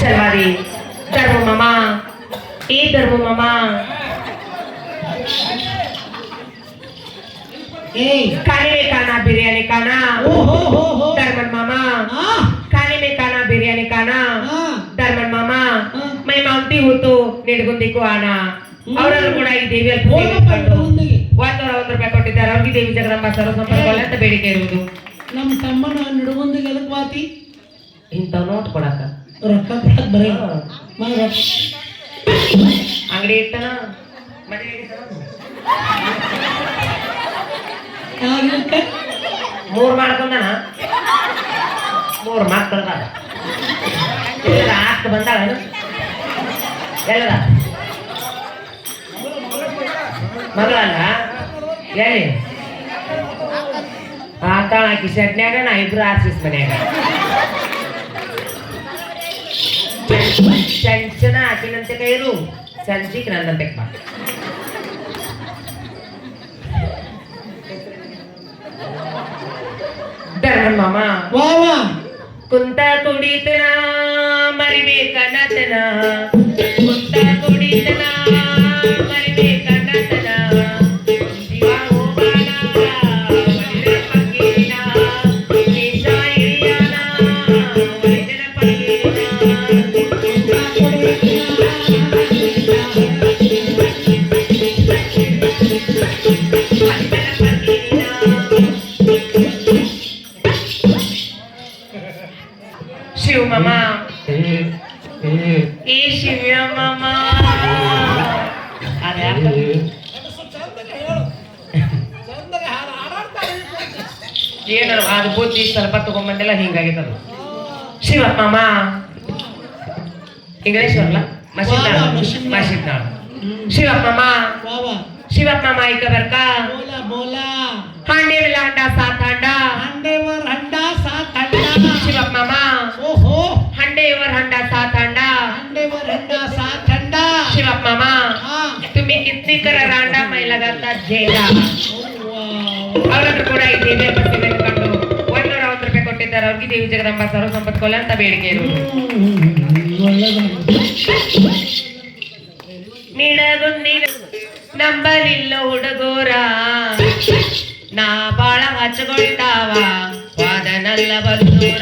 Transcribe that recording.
चलवारी धर्म मामा ए धर्म मामा ಏಯ್ खाने में खाना बिरयानी खाना ಓ ಹೋ ಹೋ ಹೋ धर्मन मामा ಆ खाने में खाना बिरयानी खाना ಆ धर्मन मामा हाँ। मैं मानती हूँ तो ನಿಡ್ಗುಂದಿ को आना ಅವರನ್ನು ಕೂಡ ಈ ದೇವಿಯ ಹೋಗಪ್ಪ ಹುಂದಿಗೆ ಒಂದು ಒಂದು ರೂಪಾಯಿ ಕೊಟ್ಟಿದ್ದಾರೆ ಅವ್ರಿಗೆ ದೇವಿ ಜಗದಂಬ ಸರ್ವ ಸಂಪರ್ಕ ಅಂತ ಬೇಡಿಕೆ ಇರುವುದು ನಮ್ಮ ತಮ್ಮನ ನಡುಗೊಂದಿಗೆ ಎದಕ್ ವಾತಿ ಇಂಥ ನೋಟ್ ಕೊಡಕ ರೊಕ್ಕ ಕೊಡಕ್ ಬರೀ ಅಂಗಡಿ ಇಟ್ಟನ ಮನೆ ಮೂರು ಮಾಡ್ಕೊಂಡನ? ಮೂರ್ ಮಕ್ಕಳದ ಆಸ್ತ ಬಂದಾಳ ಎಲ್ಲದ ಮಗಳಲ್ಲ ಎಲ್ಲಿ? ಆತಾಳ ಹಾಕಿ ಸೆಟ್ನ್ಯಾಗ ನಾ ಇಬ್ರು ಆರ್ಸಿಸ್ ಮನ್ಯಾಗ. ಚಂಚನ ಆಕಿನಂತೆ ಕೈರು ಸಂಚಿಕ್ ನನ್ನಂತೆ ಬಾ ಧರ್ಮನ್ ಮಾಮ ವಾ ವಾ ಕುಂತ ಕುಡಿತನ ಮರಿಬೇಕನ್ನತನ ಮಾಮ. ಏ ಶಿವ ಮಾಮ. ಅದೇ ಏನು ಅದು ಬುದ್ಧಿ ಸ್ವಲ್ಪ ತಗೊಂಬಂದೆಲ್ಲ ಹಿಂಗಾಗಿತ್ತದು. ಶಿವ ಮಾಮ. ಇಂಗ್ಲಿಷ್ ಬರಲ್ಲ ಮಸೀದ್ ಮಸೀದ್ ನಾಳ್. ಮಸೀದ್ ನಾಳ್ ಶಿವ ಮಾಮ. ವಾ ವಾ. ಶಿವ ಮಾಮ ಐಕ ಬರ್ಕಾ. ಬೋಲಾ ಬೋಲಾ ಹಾಂಡೆ ಮೇಲೆ. ಅಂಡ ಸಾತ್ ಅಜ್ಜೆಯ ಅವರನ್ನು ಕೂಡ ಈ ದೇವಿ ಅಪ್ಪಸಿ ಕಂಡು ಒಂದು ನೂರ ರೂಪಾಯಿ ಕೊಟ್ಟಿದ್ದಾರೆ ಅವ್ರಿಗೆ ದೇವಿ ಜಗದಂಬ ಸರ್ವ ಸಂಪತ್ಕೊಳ್ಳೆ ಅಂತ ಬೇಡಿಕೆ ಇರುವುದು ನಂಬಲಿಲ್ಲ ಹುಡುಗೋರ ನಾ ಬಾಳ ಹಚ್ಚಿಕೊಂಡಾವ ವಾದನಲ್ಲ ಬಂದೂರ